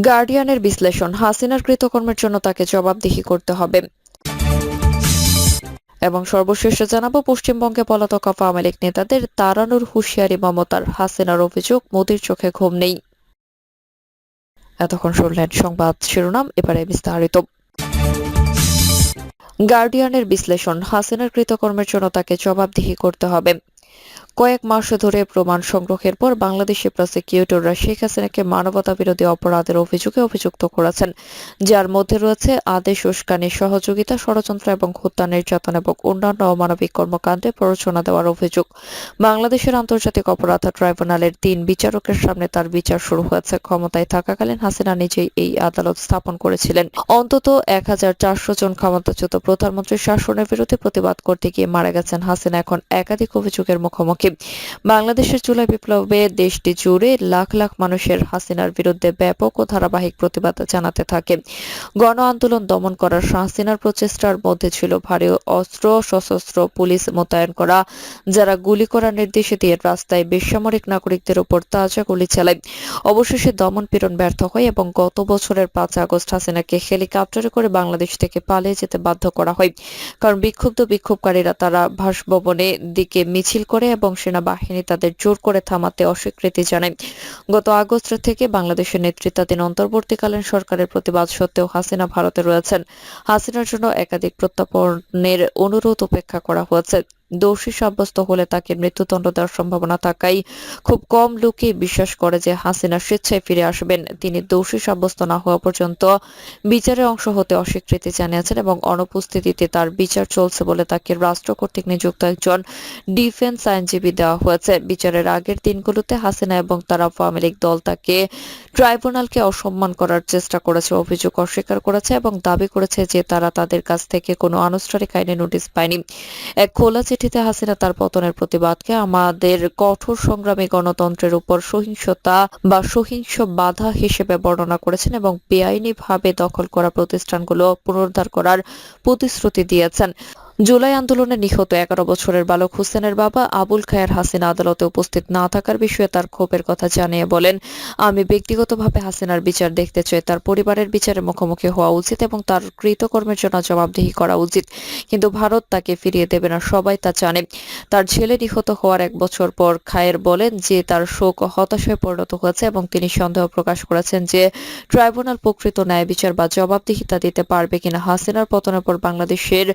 গার্ডিয়ানের বিশ্লেষণ, হাসিনার কৃতকর্মের জন্য তাকে জবাবদিহি করতে হবে। এবং সর্বশেষে জানাব, পশ্চিমবঙ্গে পলাতক আওয়ামী লীগ নেতাদের তাড়ানোর হুঁশিয়ারি মমতার, হাসিনার অভিযোগ, মোদির চোখে ঘুম নেই। এতক্ষণ শুনলেন সংবাদ শিরোনাম, এবারে বিস্তারিত। গার্ডিয়ানের বিশ্লেষণ, হাসিনার কৃতকর্মের জন্য তাকে জবাবদিহি করতে হবে। কয়েক মাস ধরে প্রমাণ সংগ্রহের পর বাংলাদেশি প্রসিকিউটররা শেখ হাসিনাকে মানবতা বিরোধী অপরাধের অভিযোগে অভিযুক্ত করেছেন। যার মধ্যে রয়েছে আদেশ, উস্কানি, সহযোগিতা, ষড়যন্ত্র এবং হত্যা, নির্যাতন এবং অন্যান্য অমানবিক কর্মকাণ্ডে প্ররোচনা দেওয়ার অভিযোগ। বাংলাদেশের আন্তর্জাতিক অপরাধ ট্রাইব্যুনালের তিন বিচারকের সামনে তার বিচার শুরু হয়েছে। ক্ষমতায় থাকাকালীন হাসিনা নিজেই এই আদালত স্থাপন করেছিলেন। অন্তত এক হাজার চারশো জন ক্ষমতাচ্যুত প্রধানমন্ত্রীর শাসনের বিরুদ্ধে প্রতিবাদ করতে গিয়ে মারা গেছেন হাসিনা। এখন একাধিক অভিযোগের মুখোমুখি। বাংলাদেশের জুলাই বিপ্লবে দেশটি জুড়ে লাখ লাখ মানুষের হাসিনার বিরুদ্ধে ব্যাপক ও ধারাবাহিক প্রতিবাদ জানাতে থাকে। গণ আন্দোলন দমন করার হাসিনার প্রচেষ্টার মধ্যে ছিল ভারী অস্ত্র, সশস্ত্র পুলিশ মোতায়েন করা, যারা গুলি করার নির্দেশ দিয়ে রাস্তায় বেসামরিক নাগরিকদের উপর তাজা গুলি চালায়। অবশেষে দমন পীড়ন ব্যর্থ হয় এবং গত বছরের পাঁচ আগস্ট হাসিনাকে হেলিকপ্টারে করে বাংলাদেশ থেকে পালিয়ে যেতে বাধ্য করা হয়। কারণ বিক্ষুব্ধ বিক্ষোভকারীরা তারা ভাসভবনের দিকে মিছিল করে এবং সেনাবাহিনী তাদের জোর করে থামাতে অস্বীকৃতি জানায়। গত আগস্ট থেকে বাংলাদেশের নেতৃত্বাধীন অন্তর্বর্তীকালীন সরকারের প্রতিবাদ সত্ত্বেও হাসিনা ভারতে রয়েছেন। হাসিনার জন্য একাধিক প্রত্যাপনের অনুরোধ উপেক্ষা করা হয়েছে। দোষী সাব্যস্ত হলে তাকে মৃত্যুদণ্ড দেওয়ার সম্ভাবনা থাকায় খুব কম লোকই বিশ্বাস করে যে হাসিনা স্বেচ্ছায় ফিরে আসবেন। তিনি দোষী সাব্যস্ত না হওয়া পর্যন্ত বিচারে অংশ হতে অস্বীকৃতি জানিয়েছেন এবং অনুপস্থিতিতে তার বিচার চলছে বলে তাকে রাষ্ট্র কর্তৃক নিযুক্ত একজন ডিফেন্স আইনজীবী দেওয়া হয়েছে। বিচারের আগের দিনগুলোতে হাসিনা এবং তার আওয়ামী লীগ দল তাকে ট্রাইব্যুনালকে অসম্মান করার চেষ্টা করেছে, অভিযোগ অস্বীকার করেছে এবং দাবি করেছে যে তারা তাদের কাছ থেকে কোনো আনুষ্ঠানিক আইনে নোটিশ পায়নি। এক খোলা চিঠিতে হাসিনা তার পতনের প্রতিবাদকে আমাদের কঠোর সংগ্রামী গণতন্ত্রের উপর সহিংসতা বা সহিংস বাধা হিসেবে বর্ণনা করেছেন এবং বেআইনিভাবে দখল করা প্রতিষ্ঠানগুলো পুনরুদ্ধার করার প্রতিশ্রুতি দিয়েছেন। জুলাই আন্দোলনে নিহত এগারো বছরের বালক হোসেনের বাবা আবুল খায়ের হাসিনা আদালতে উপস্থিত না থাকার বিষয়ে তার ক্ষোভের কথা জানিয়ে বলেন, আমি ব্যক্তিগতভাবে হাসিনার বিচার দেখতে চাই, তার পরিবারের বিচারের মুখোমুখি হওয়া উচিত এবং তার কৃতকর্মের জন্য জবাবদিহি করা উচিত। কিন্তু ভারত তাকে ফিরিয়ে দেবে না, সবাই তা জানে। তার ছেলে নিহত হওয়ার এক বছর পর খায়ের বলেন যে, তার শোক হতাশায় পরিণত হয়েছে এবং তিনি সন্দেহ প্রকাশ করেছেন যে, ট্রাইব্যুনাল প্রকৃত ন্যায় বিচার বা জবাবদিহিতা দিতে পারবে কিনা। হাসিনার পতনের পর বাংলাদেশের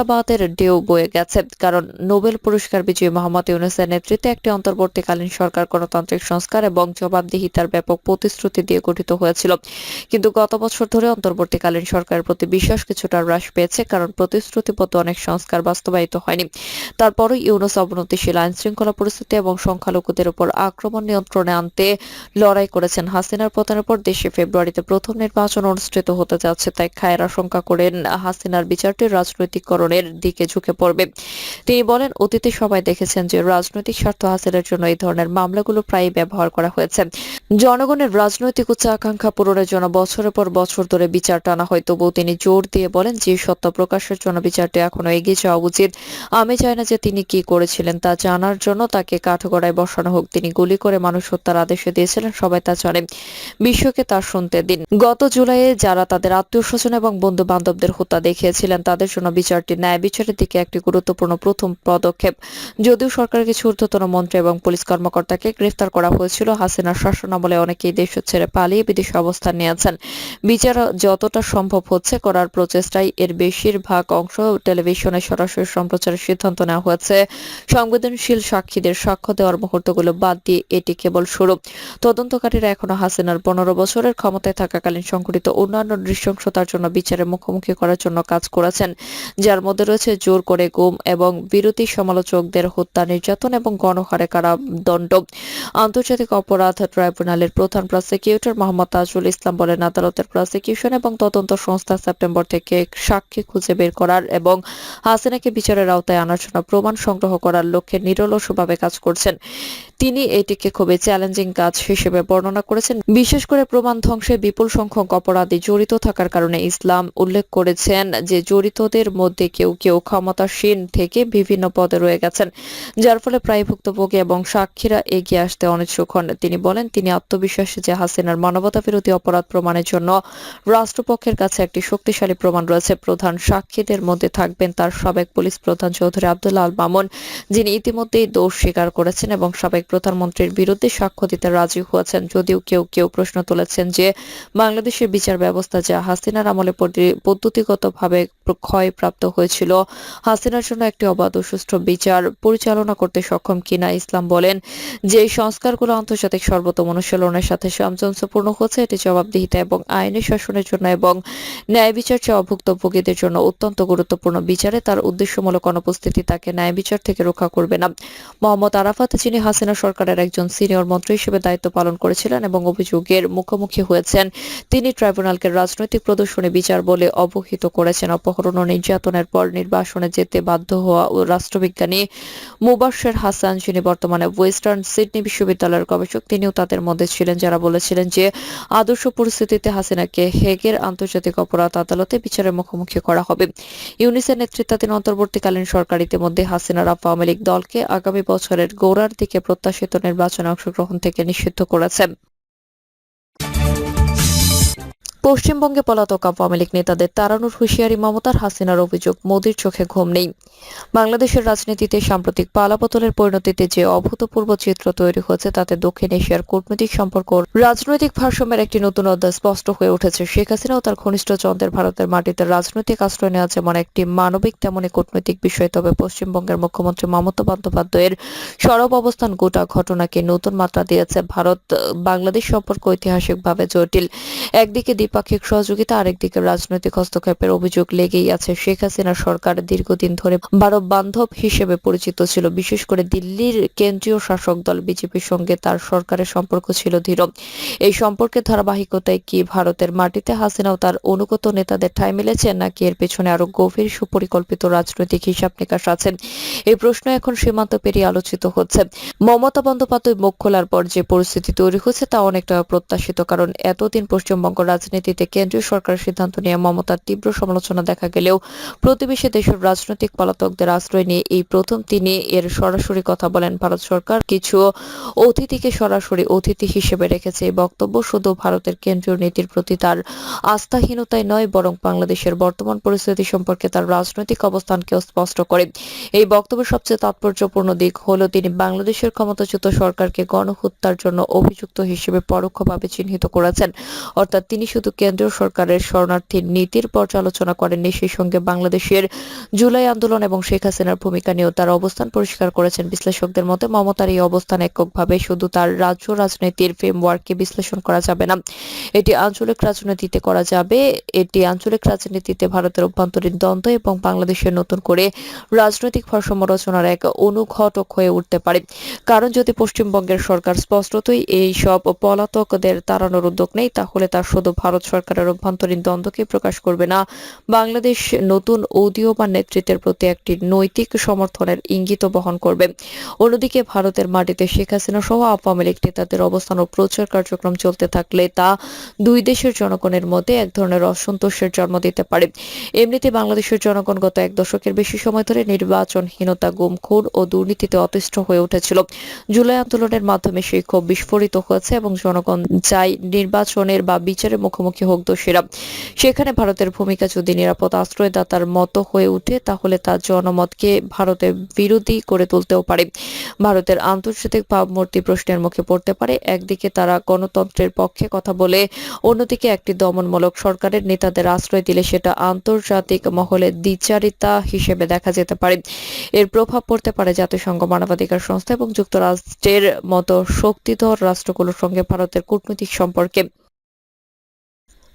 আশাবাদের ঢেউ বয়ে গেছে, কারণ নোবেল পুরস্কার বিজয়ী মোহাম্মদ ইউনুসের নেতৃত্বে একটি অন্তর্বর্তীকালীন সরকার, গণতান্ত্রিক সংস্কার এবং জবাবদিহিতার ব্যাপক প্রতিশ্রুতি দিয়ে গঠিত হয়েছিল। কিন্তু গত বছর ধরে অন্তর্বর্তীকালীন সরকারের প্রতি বিশ্বাস কিছুটা হ্রাস পেয়েছে, কারণ প্রতিশ্রুতিবদ্ধ অনেক সংস্কার বাস্তবায়িত হয়নি। তারপরও ইউনুস অবনতিশীল আইন শৃঙ্খলা পরিস্থিতি এবং সংখ্যালঘুদের উপর আক্রমণ নিয়ন্ত্রণে আনতে লড়াই করেছেন হাসিনার পতনের পর দেশে ফেব্রুয়ারিতে প্রথম নির্বাচন অনুষ্ঠিত হতে যাচ্ছে, তাই খায়ের আশঙ্কা করেন হাসিনার বিচারটি রাজনৈতিককরণের দিকে ঝুঁকে পড়বে। তিনি বলেন, অতীতে সবাই দেখেছেন যে রাজনৈতিক স্বার্থ হাসিলের জন্য এই ধরনের মামলাগুলো প্রায়ই ব্যবহার করা হয়েছে। জনগণের রাজনৈতিক উচ্চ আকাঙ্ক্ষা পূরণের জন্য বছরের পর বছর ধরে বিচার টানা হয়। তবুও তিনি জোর দিয়ে বলেন, যে সত্য প্রকাশের জন্য বিচারটি এখনও এগিয়ে যাওয়া উচিত। আমি চাই না যে তিনি কি করেছিলেন তা জানার জন্য তাকে কাঠগড়ায় বসানো হোক। তিনি গুলি করে মানুষ হত্যার আদেশ দিয়েছিলেন, সবাই তা জানে। বিশ্বকে তা শুনতে দিন। গত জুলাইয়ে যারা তাদের আত্মীয় স্বজন এবং বন্ধু বান্ধবদের হত্যা দেখিয়েছিলেন, তাদের জন্য বিচারটি ন্যায় বিচারের দিকে একটি গুরুত্বপূর্ণ প্রথম পদক্ষেপ। যদিও সরকার কিছু ঊর্ধ্বতন মন্ত্রী এবং পুলিশ কর্মকর্তাকে গ্রেফতার করা হয়েছিল, হাসিনার শাসনামলে অনেকেই দেশ ছেড়ে পালিয়ে বিদেশে অবস্থান নিয়েছেন। বিচার যতটা সম্ভব হচ্ছে করার প্রচেষ্টায় এর বেশিরভাগ অংশ টেলিভিশনে সরাসরি সম্প্রচারের সিদ্ধান্ত নেওয়া হয়েছে। সংবেদনশীল সাক্ষীদের সাক্ষ্য দেওয়ার মুহূর্তগুলো বাদ দিয়ে এটি কেবল শুরু। তদন্তকারীরা এখনও হাসিনার পনেরো বছরের ক্ষমতায় থাকাকালীন সংঘটিত অন্যান্য নৃশংসতার জন্য বিচারের মুখোমুখি করার জন্য কাজ করেছেন, যার মধ্যে রয়েছে জোর করে গুম এবং বিরোধী সমালোচকদের হত্যা, নির্যাতন এবং গণহারে কারাদণ্ড। আন্তর্জাতিক অপরাধ ট্রাইব্যুনালের প্রধান প্রসিকিউটর মোহাম্মদ তাজুল ইসলাম বলেন, আদালতের প্রসিকিউশন এবং তদন্ত সংস্থা সেপ্টেম্বর থেকে সাক্ষী খুঁজে বের করার এবং হাসিনাকে বিচারের আওতায় আনার জন্য প্রমাণ সংগ্রহ করার লক্ষ্যে নিরলসভাবে কাজ করছেন। তিনি এটিকে খুবই চ্যালেঞ্জিং কাজ হিসেবে বর্ণনা করেছেন। বিশেষ করে প্রমাণ ধ্বংসে বিপুল সংখ্যক অপরাধী জড়িত থাকার কারণে ইসলাম উল্লেখ করেছেন যে জড়িতদের মধ্যে কেউ কেউ ক্ষমতাসীন থেকে বিভিন্ন পদে রয়ে গেছেন, যার ফলে প্রায় ভুক্তভোগী এবং সাক্ষীরা এগিয়ে আসতে অনিচ্ছুক হন। তিনি বলেন, তিনি আত্মবিশ্বাসী যে হাসিনার মানবতা বিরোধী অপরাধ প্রমাণের জন্য রাষ্ট্রপক্ষের কাছে একটি শক্তিশালী প্রমাণ রয়েছে। প্রধান সাক্ষীদের মধ্যে থাকবেন তার সাবেক পুলিশ প্রধান চৌধুরী আব্দুল্লাহ আল মামুন, যিনি ইতিমধ্যেই দোষ স্বীকার করেছেন এবং সাবেক প্রধানমন্ত্রীর বিরুদ্ধে সাক্ষ্য দিতে রাজি হয়েছেন যদিও কেউ কেউ প্রশ্ন তুলেছেন যে বাংলাদেশের বিচার ব্যবস্থা যা হাসিনার আমলে পদ্ধতি- পদ্ধতিগতভাবে ক্ষয়প্রাপ্ত হয়েছিল। হাসিনার জন্য একটি অবাধ ও সুষ্ঠু বিচার পরিচালনা করতে সক্ষম কিনা ইসলাম বলেন যে সংস্কারগুলো আন্তর্জাতিক সর্বোত্তম অনুশীলনের সাথে সামঞ্জস্যপূর্ণ হচ্ছে, এটি জবাবদিহিতা এবং আইনি শাসনের জন্য এবং ন্যায় বিচার চাওয়া ভুক্তভোগীদের জন্য অত্যন্ত গুরুত্বপূর্ণ বিচারে তার উদ্দেশ্যমূলক অনুপস্থিতি তাকে ন্যায় বিচার থেকে রক্ষা করবে না। মোহাম্মদ আরাফাত, যিনি হাসিনা সরকারের একজন সিনিয়র মন্ত্রী হিসেবে দায়িত্ব পালন করেছিলেন এবং অভিযোগের মুখোমুখি হয়েছেন, তিনি ট্রাইব্যুনালকে রাজনৈতিক প্রদর্শনী বিচার বলে অবহিত করেছেন। অপহরণ ও নির্যাতনের পর নির্বাসনে যেতে বাধ্য হওয়া ও রাষ্ট্রবিজ্ঞানী মুবাশ্বের হাসান, যিনি বর্তমানে ওয়েস্টার্ন সিডনি বিশ্ববিদ্যালয়ের গবেষক, তিনিও তাদের মধ্যে ছিলেন, যারা বলেছিলেন যে আদর্শ পরিস্থিতিতে হাসিনাকে হেগের আন্তর্জাতিক অপরাধ আদালতে বিচারের মুখোমুখি করা হবে। ইউনিসের নেতৃত্বাধীন অন্তর্বর্তীকালীন সরকার ইতিমধ্যে হাসিনার আওয়ামী লীগ দলকে আগামী বছরের গোড়ার দিকে প্রত্যাশিত নির্বাচনে অংশগ্রহণ থেকে নিষিদ্ধ করেছে। পশ্চিমবঙ্গে পলাতক আওয়ামী লীগ নেতাদের তাড়ানোর হুঁশিয়ারি মমতার হাসিনার অভিযোগ, মোদির চোখে ঘুম নেই। বাংলাদেশের রাজনীতিতে সাম্প্রতিক পালাবদলের পরিণতিতে যে অভূতপূর্ব চিত্র তৈরি হয়েছে, তাতে দক্ষিণ এশিয়ার কূটনৈতিক সম্পর্ক রাজনৈতিক ভারসাম্যের একটি নতুন অধ্যায় স্পষ্ট হয়ে উঠেছে। শেখ হাসিনা ও তার ঘনিষ্ঠ চন্দ্রের ভারতের মাটিতে রাজনৈতিক আশ্রয় নেওয়া যেমন একটি মানবিক তেমনই কূটনৈতিক বিষয়। তবে পশ্চিমবঙ্গের মুখ্যমন্ত্রী মমতা বন্দ্যোপাধ্যায়ের সরব অবস্থান গোটা ঘটনাকে নতুন মাত্রা দিয়েছে ভারত। বাংলাদেশ সম্পর্ক ঐতিহাসিকভাবে জটিল। একদিকে দ্বিপাক্ষিক সহযোগিতা আরেকদিকে রাজনৈতিক হস্তক্ষেপের অভিযোগ লেগেই আছে। শেখ হাসিনা সরকার দীর্ঘদিন ধরে ভারত বান্ধব হিসেবে পরিচিত ছিল। বিশেষ করে দিল্লির কেন্দ্রীয় শাসক দল বিজেপির সঙ্গে তার সরকারের সম্পর্ক ছিল দৃঢ় এই সম্পর্কের ধারাবাহিকতায় কি ভারতের মাটিতে হাসিনা ও তার অনুগত নেতাদের ঠাঁই মিলেছে, নাকি এর পেছনে আরও গভীর সুপরিকল্পিত রাজনৈতিক হিসাব নিকাশ আছে? এই প্রশ্ন এখন সীমান্ত পেরিয়ে আলোচিত হচ্ছে। মমতা বন্দ্যোপাধ্যায় মুখ খোলার পর যে পরিস্থিতি তৈরি হয়েছে তা অনেকটা প্রত্যাশিত, কারণ এতদিন পশ্চিমবঙ্গ রাজনীতিতে কেন্দ্রীয় সরকারের সিদ্ধান্ত নিয়ে মমতার তীব্র সমালোচনা দেখা গেলেও প্রতিবেশী দেশের রাজনৈতিক পলাতকদের আশ্রয় নিয়ে এই প্রথম তিনি এর সরাসরি কথা বলেন। ভারত সরকার কিছু অতিথিকে সরাসরি অতিথি হিসেবে রেখেছে। এই বক্তব্য শুধু ভারতের কেন্দ্রীয় নীতির প্রতি তার আস্থাহীনতায় নয়, বরং বাংলাদেশের বর্তমান পরিস্থিতি সম্পর্কে তার রাজনৈতিক অবস্থানকেও স্পষ্ট করে। এই বক্তব্যের সবচেয়ে তাৎপর্যপূর্ণ দিক হলো তিনি বাংলাদেশের ক্ষমতাচ্যুত সরকারকে গণহত্যার জন্য অভিযুক্ত হিসেবে পরোক্ষভাবে চিহ্নিত করেছেন। অর্থাৎ তিনি শুধু কেন্দ্রীয় সরকারের শরণার্থী নীতির পর্যালোচনা করেননি। সেই সঙ্গে বাংলাদেশের জুলাই আন্দোলন এবং শেখ হাসিনার ভূমিকা নিয়েও তার অবস্থান পরিষ্কার করেছেন বিশ্লেষকদের মতে, মমতার এই অবস্থান এককভাবে শুধু তার রাজ্য রাজনীতির ফ্রেমওয়ার্ককে বিশ্লেষণ করা যাবে না। এটি আঞ্চলিক রাজনীতিতে করা যাবে। এটি আঞ্চলিক রাজনীতিতে ভারতের অভ্যন্তরীণ দ্বন্দ্ব এবং বাংলাদেশের নতুন করে রাজনৈতিক ভারসাম্য রচনার এক অনুঘটক হয়ে উঠতে পারে। কারণ যদি পশ্চিমবঙ্গের সরকার স্পষ্টতই এই সব পলাতকদের তাড়ানোর উদ্যোগ নেই তাহলে তা শুধু ভারত সরকারের অভ্যন্তরীণ দ্বন্দ্বকে প্রকাশ করবে না। বাংলাদেশ নতুন উদীয়মান নেতৃত্বের প্রতি একটি নৈতিক সমর্থনের ইঙ্গিত বহন করবে। অন্যদিকে ভারতের মাটিতে শেখ হাসিনা সহ আওয়ামী লীগ নেতাদের অবস্থান ও প্রচার কার্যক্রম চলতে থাকলে তা দুই দেশের জনগণের মধ্যে এক ধরনের অসন্তোষের জন্ম দিতে পারে। এমনিতে বাংলাদেশের জনগণ গত এক দশকের বেশি সময় ধরে নির্বাচনহীনতা গুম খুন ও দুর্নীতিতে অতিষ্ঠ হয়ে উঠেছিল। জুলাই আন্দোলনের মাধ্যমে সেই ক্ষোভ বিস্ফোরিত হয়েছে এবং জনগণ চাই নির্বাচনের বা বিচারের মুখোমুখি হোক দোষীরা। সেখানে ভারতের ভূমিকা যদি নিরাপদ আশ্রয়দাতার মতো হয়ে ওঠে, তাহলে তা জনমতকে ভারতের বিরোধী করে তুলতেও পারে। ভারতের আন্তর্জাতিক ভাবমূর্তি প্রশ্নের মুখে পড়তে পারে, একদিকে তারা গণতন্ত্রের পক্ষে কথা বলে, অন্যদিকে একটি দমনমূলক সরকারের নেতাদের আশ্রয় দিলে সেটা আন্তর্জাতিক মহলে দ্বিচারিতা হিসেবে দেখা যেতে পারে। এর প্রভাব পড়তে পারে জাতিসংঘ মানবাধিকার সংস্থা এবং যুক্তরাষ্ট্রের মতো শক্তিধর রাষ্ট্রগুলোর সঙ্গে ভারতের কূটনৈতিক সম্পর্কে।